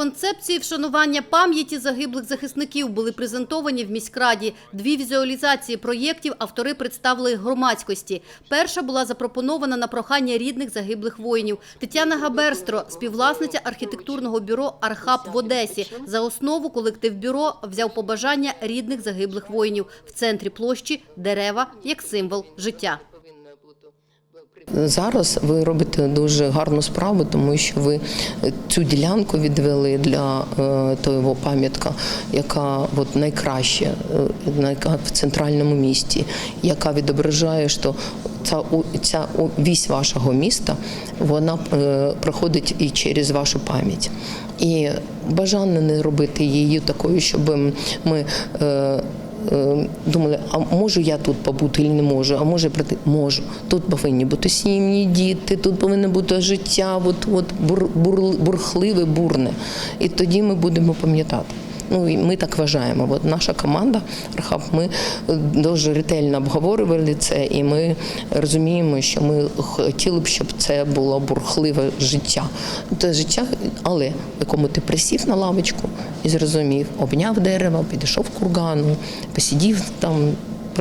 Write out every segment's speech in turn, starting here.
Концепції вшанування пам'яті загиблих захисників були презентовані в міськраді. Дві візуалізації проєктів автори представили громадськості. Перша була запропонована на прохання рідних загиблих воїнів. Тетяна Габерстро, співвласниця архітектурного бюро «Архап» в Одесі. За основу колектив бюро взяв побажання рідних загиблих воїнів. В центрі площі – дерева як символ життя. Зараз ви робите дуже гарну справу, тому що ви цю ділянку відвели для е, того пам'ятка, яка от найкраще, е, яка в центральному місті, яка відображає, що ця, ця вісь вашого міста вона е, проходить і через вашу пам'ять. І бажано не робити її такою, щоб ми. Е, думали, а можу я тут побути чи не можу, а може прийти? Можу. Тут повинні бути сім'ї, діти, тут повинно бути життя, от, от бур, бур, бурхливе, бурне. І тоді ми будемо пам'ятати. Ну і ми так вважаємо. От наша команда Рахаб, ми е, дуже ретельно обговорювали це, і ми розуміємо, що ми хотіли б, щоб це було бурхливе життя. Це життя, але в якому ти присів на лавочку і зрозумів, обняв дерево, підійшов кургану, посидів там.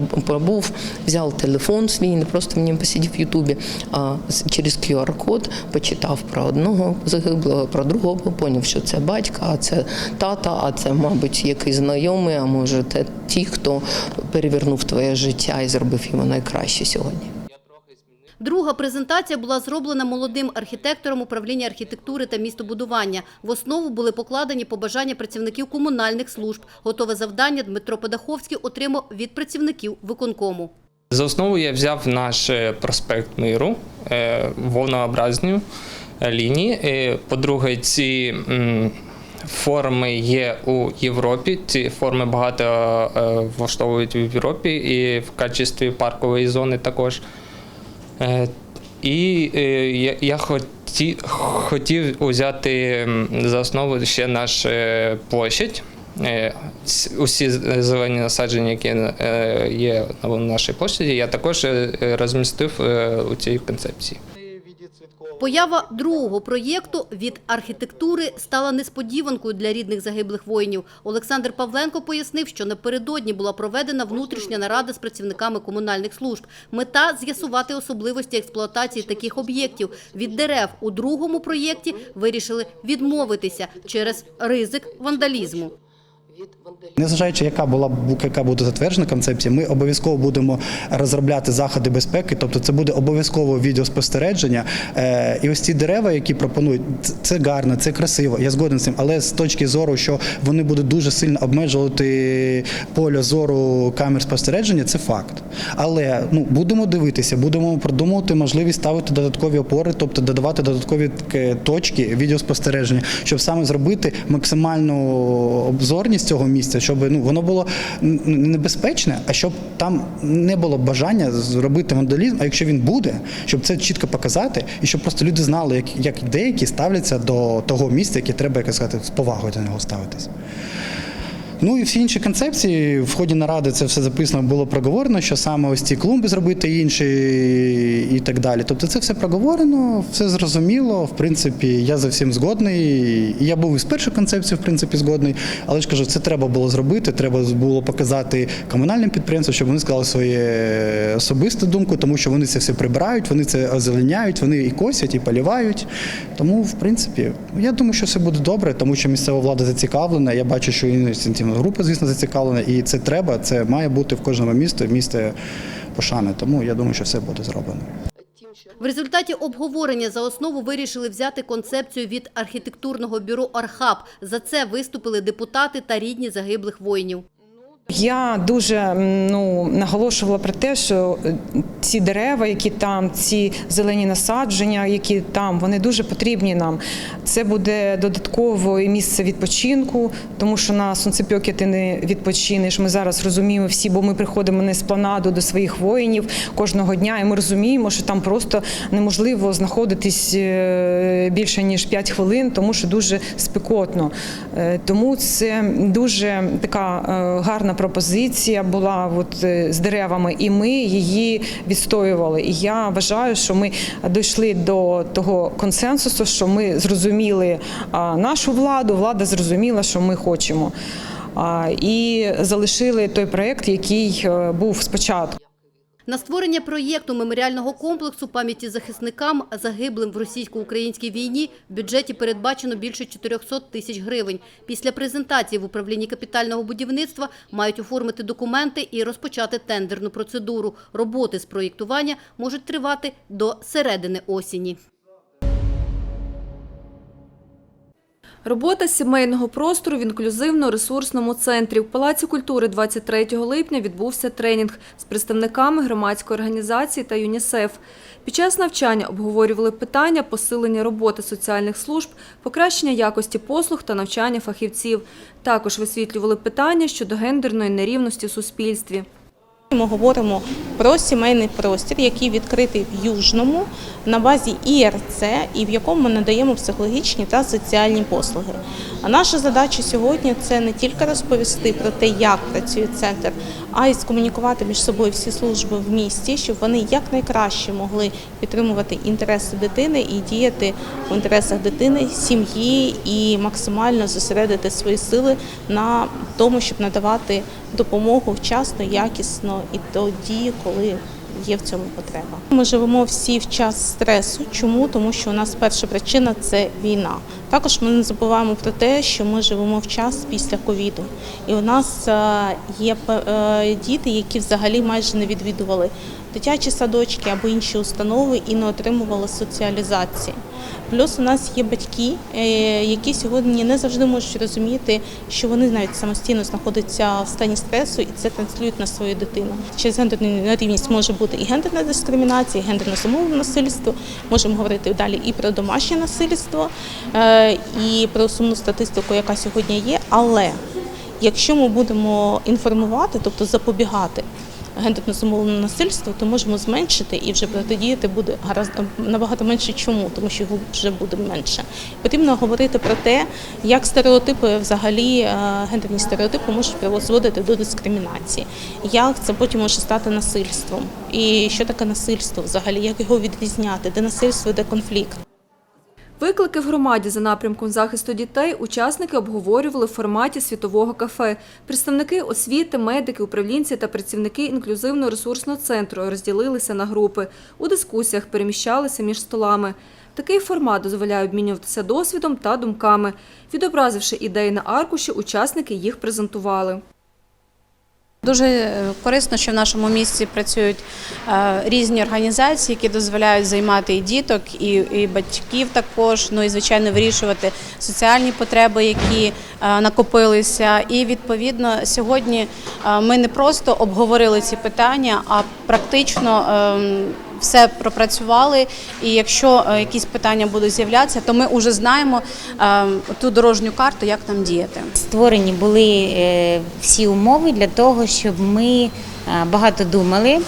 Пробув, взяв телефон свій, не просто мені посидів в Ютубі, а через QR-код почитав про одного загиблого, про другого, поняв, що це батька, а це тата, а це, мабуть, якийсь знайомий, а може, це ті, хто перевернув твоє життя і зробив його найкраще сьогодні. Друга презентація була зроблена молодим архітектором управління архітектури та містобудування. В основу були покладені побажання працівників комунальних служб. Готове завдання Дмитро Педаховський отримав від працівників виконкому. За основу я взяв наш е, проспект Миру, е, волнообразні е, лінії. По-друге, ці форми є у Європі. Ці форми багато влаштовують в Європі і в качестві паркової зони також. Е, І е, я, хотів взяти за основу ще наш е, площадь. Усі зелені насадження, які є на нашій площаді, я також розмістив у цій концепції. Поява другого проєкту від архітектури стала несподіванкою для рідних загиблих воїнів. Олександр Павленко пояснив, що напередодні була проведена внутрішня нарада з працівниками комунальних служб. Мета – з'ясувати особливості експлуатації таких об'єктів. Від дерев у другому проєкті вирішили відмовитися через ризик вандалізму. Незважаючи, яка була яка буде затверджена концепція, ми обов'язково будемо розробляти заходи безпеки, тобто це буде обов'язково відеоспостереження. Е, І ось ці дерева, які пропонують, це- це гарно, це красиво. Я згоден з цим, але з точки зору, що вони будуть дуже сильно обмежувати поле зору камер спостереження, це факт. Але ну будемо дивитися, будемо продумувати можливість ставити додаткові опори, тобто додавати додаткові е, точки відеоспостереження, щоб саме зробити максимальну обзорність цього місця, щоб ну воно було небезпечне, а щоб там не було бажання зробити вандалізм. А якщо він буде, щоб це чітко показати, і щоб просто люди знали, як, як деякі ставляться до того місця, яке треба як сказати, з повагою до нього ставитись. Ну і всі інші концепції в ході наради це все записано було проговорено, що саме ось ці клумби зробити інші і так далі. Тобто це все проговорено, все зрозуміло. В принципі, я за всім згодний. Я був і з першої концепції, в принципі, згодний. Але ж кажу, це треба було зробити. Треба було показати комунальним підприємствам, щоб вони сказали своє особисту думку, тому що вони це все прибирають, вони це озеленяють, вони і косять, і полівають. Тому, в принципі, я думаю, що все буде добре, тому що місцева влада зацікавлена. Я бачу, що і ініціативна група, звісно, зацікавлена, і це треба. Це має бути в кожному місті місті пошани. Тому я думаю, що все буде зроблено. В результаті обговорення за основу вирішили взяти концепцію від архітектурного бюро Архаб. За це виступили депутати та рідні загиблих воїнів. Я дуже ну, наголошувала про те, що е, ці дерева, які там, ці зелені насадження, які там, вони дуже потрібні нам. Це буде додаткове місце відпочинку, тому що на сонцепьокі ти не відпочинеш. Ми зараз розуміємо всі, бо ми приходимо на еспланаду до своїх воїнів кожного дня, і ми розуміємо, що там просто неможливо знаходитись е, більше ніж 5 хвилин, тому що дуже спекотно. Е, Тому це дуже така гарна пропозиція була от, е, з деревами, і ми її відстоювали. І я вважаю, що ми дійшли до того консенсусу, що ми зрозуміли нашу владу, влада зрозуміла, що ми хочемо. І залишили той проект, який е, був спочатку. На створення проєкту меморіального комплексу пам'яті захисникам, загиблим в російсько-українській війні, в бюджеті передбачено більше 400 тисяч гривень. Після презентації в управлінні капітального будівництва мають оформити документи і розпочати тендерну процедуру. Роботи з проєктування можуть тривати до середини осені. Робота сімейного простору в інклюзивно-ресурсному центрі. В Палаці культури 23 липня відбувся тренінг з представниками громадської організації та ЮНІСЕФ. Під час навчання обговорювали питання посилення роботи соціальних служб, покращення якості послуг та навчання фахівців. Також висвітлювали питання щодо гендерної нерівності в суспільстві. Ми говоримо про сімейний простір, який відкритий в Южному на базі ІРЦ і в якому ми надаємо психологічні та соціальні послуги. А наша задача сьогодні це не тільки розповісти про те, як працює центр, а й скомунікувати між собою всі служби в місті, щоб вони якнайкраще могли підтримувати інтереси дитини і діяти в інтересах дитини, сім'ї і максимально зосередити свої сили на тому, щоб надавати допомогу вчасно, якісно і тоді, коли є в цьому потреба. Ми живемо всі в час стресу. Чому? Тому що у нас перша причина це війна. Також ми не забуваємо про те, що ми живемо в час після ковіду, і у нас е, є е, діти, які взагалі майже не відвідували дитячі садочки або інші установи і не отримували соціалізації. Плюс у нас є батьки, е, які сьогодні не завжди можуть розуміти, що вони навіть самостійно знаходяться в стані стресу і це транслюють на свою дитину. Через гендерну нерівність може бути і гендерна дискримінація, і гендерне зумовлене насильство. Можемо говорити далі і про домашнє насильство, е, і про сумну статистику, яка сьогодні є. Але якщо ми будемо інформувати, тобто запобігати гендерно зумовленому насильству, то можемо зменшити і вже протидіяти буде гаразд набагато менше. Чому? Тому що його вже буде менше. Потрібно говорити про те, як стереотипи, взагалі е, гендерні стереотипи можуть призводити до дискримінації, як це потім може стати насильством, і що таке насильство взагалі, як його відрізняти, де насильство, де конфлікт. Виклики в громаді за напрямком захисту дітей учасники обговорювали в форматі світового кафе. Представники освіти, медики, управлінці та працівники інклюзивно-ресурсного центру розділилися на групи. У дискусіях переміщалися між столами. Такий формат дозволяє обмінюватися досвідом та думками. Відобразивши ідеї на аркуші, учасники їх презентували. Дуже е, корисно, що в нашому місті працюють е, різні організації, які дозволяють займати і діток, і, і батьків також. Ну і звичайно вирішувати соціальні потреби, які е, накопилися. І відповідно сьогодні ми не просто обговорили ці питання, а практично. Все пропрацювали, і якщо е, якісь питання будуть з'являтися, то ми вже знаємо е, ту дорожню карту, як нам діяти. Створені були е, всі умови для того, щоб ми багато думали,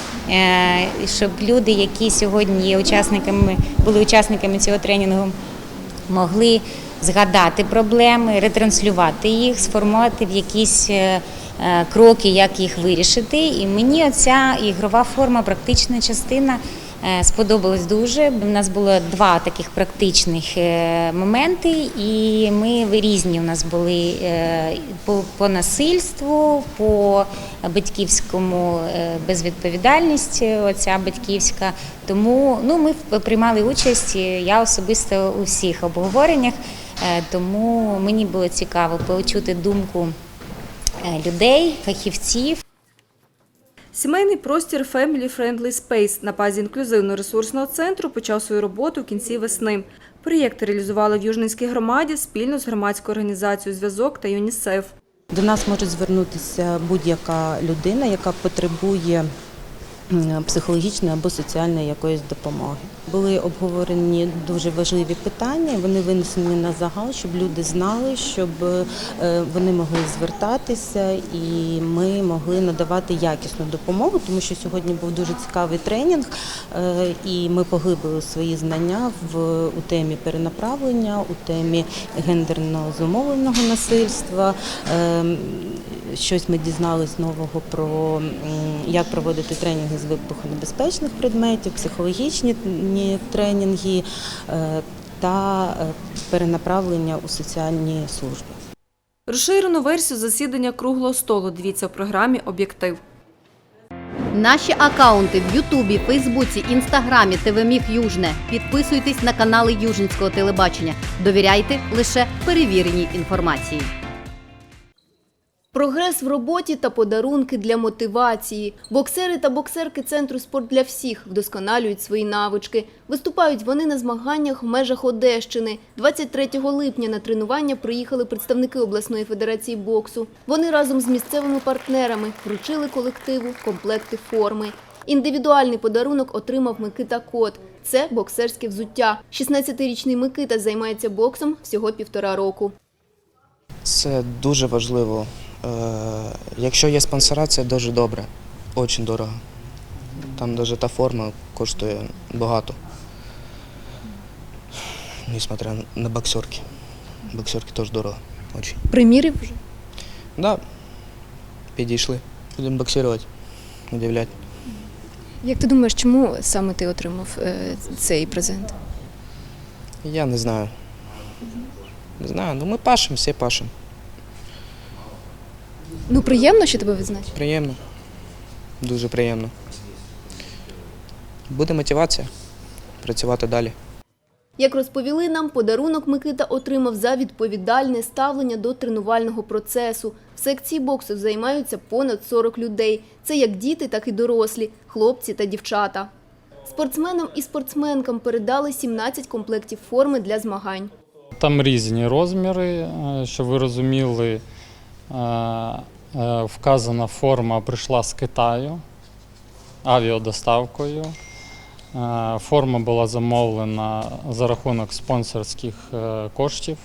щоб люди, які сьогодні є учасниками, були учасниками цього тренінгу, могли згадати проблеми, ретранслювати їх, сформувати в якісь кроки, як їх вирішити. І мені оця ігрова форма, практична частина. Е, Сподобалось дуже. У нас було два таких практичних е, моменти, і ми різні у нас були е, по, по насильству, по батьківському безвідповідальність, оця батьківська. Тому ну, ми приймали участь, я особисто у всіх обговореннях, тому мені було цікаво почути думку людей, фахівців. Сімейний простір Family Friendly Space на базі інклюзивно-ресурсного центру почав свою роботу в кінці весни. Проєкт реалізували в Южненській громаді спільно з громадською організацією «Зв'язок» та ЮНІСЕФ. До нас може звернутися будь-яка людина, яка потребує психологічної або соціальної якоїсь допомоги. Були обговорені дуже важливі питання, вони винесені на загал, щоб люди знали, щоб е, вони могли звертатися і ми могли надавати якісну допомогу, тому що сьогодні був дуже цікавий тренінг, е, і ми поглибили свої знання в у темі перенаправлення, у темі гендерно зумовленого насильства. Щось ми дізнались нового про як проводити тренінги з вибухонебезпечних предметів, психологічні тренінги е, та е, перенаправлення у соціальні служби. Розширену версію засідання круглого столу дивіться в програмі Об'єктив. Наші акаунти в Ютубі, Фейсбуці, Інстаграмі, ТВ Міг Южне. Підписуйтесь на канали Южницького телебачення. Довіряйте лише перевіреній інформації. Прогрес в роботі та подарунки для мотивації. Боксери та боксерки центру спорт для всіх вдосконалюють свої навички. Виступають вони на змаганнях в межах Одещини. 23 липня на тренування приїхали представники обласної федерації боксу. Вони разом з місцевими партнерами вручили колективу комплекти форми. Індивідуальний подарунок отримав Микита Кот. Це боксерське взуття. 16-річний Микита займається боксом всього півтора року. Це дуже важливо. Е, Якщо є спонсора, це дуже добре, дуже дорого. Там навіть та форма коштує багато. Несмотря на боксерки. Боксерки теж дорого. Очень. Примірів вже? Да, підійшли. Будемо боксувати, удивляти. Як ти думаєш, чому саме ти отримав е, цей презент? Я не знаю. Не знаю, ну ми пашемо, всі пашемо. Ну приємно, що тебе відзначили. Приємно. Дуже приємно. Буде мотивація працювати далі. Як розповіли нам, подарунок Микита отримав за відповідальне ставлення до тренувального процесу. В секції боксу займаються понад 40 людей. Це як діти, так і дорослі, хлопці та дівчата. Спортсменам і спортсменкам передали 17 комплектів форми для змагань. Там різні розміри, е, щоб ви розуміли, е, вказана форма прийшла з Китаю авіадоставкою. Е, Форма була замовлена за рахунок спонсорських е, коштів.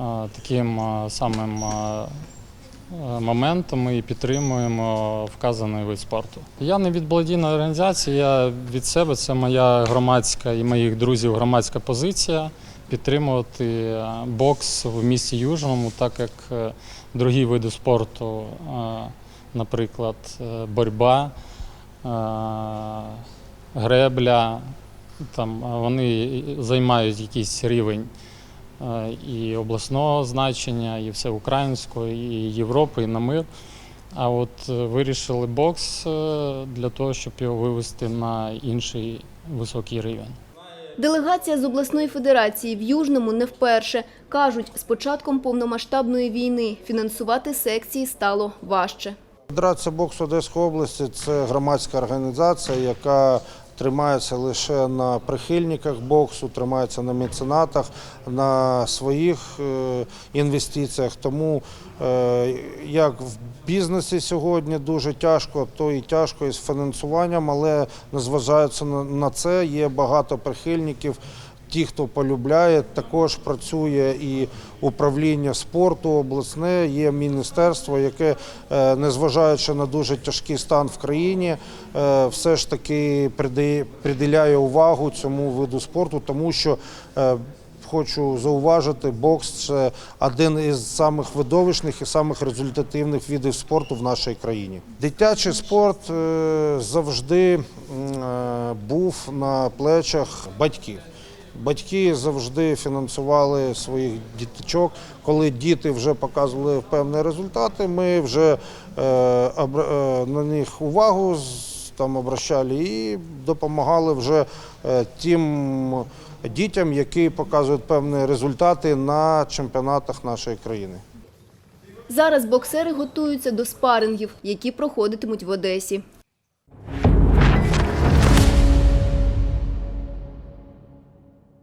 Е, Таким е, самим е, е, моментом ми підтримуємо вказаний вид спорту. Я не від благодійної організації, я від себе. Це моя громадська і моїх друзів громадська позиція підтримувати е, бокс в місті Южному, так як е, другі види спорту, наприклад, е, боротьба, е, гребля, там е, вони займають якийсь рівень і обласного значення, і всеукраїнського, і Європи, і на мир. А от вирішили бокс для того, щоб його вивести на інший високий рівень. Делегація з обласної федерації в Южному не вперше. Кажуть, з початком повномасштабної війни фінансувати секції стало важче. Федерація боксу Одеської області це громадська організація, яка тримається лише на прихильниках боксу, тримається на меценатах, на своїх е, інвестиціях. Тому е, як в бізнесі сьогодні дуже тяжко, то і тяжко із фінансуванням, але незважаючи на це, є багато прихильників. Ті, хто полюбляє, також працює і управління спорту обласне, є міністерство, яке, е, незважаючи на дуже тяжкий стан в країні, е, все ж таки приділяє увагу цьому виду спорту, тому що е, Хочу зауважити, бокс це один із самих видовищних і самих результативних видів спорту в нашій країні. Дитячий спорт завжди був на плечах батьків. Батьки завжди фінансували своїх діточок. Коли діти вже показували певні результати, ми вже е, е, на них увагу там обращали і допомагали вже е, тим дітям, які показують певні результати на чемпіонатах нашої країни. Зараз боксери готуються до спарингів, які проходитимуть в Одесі.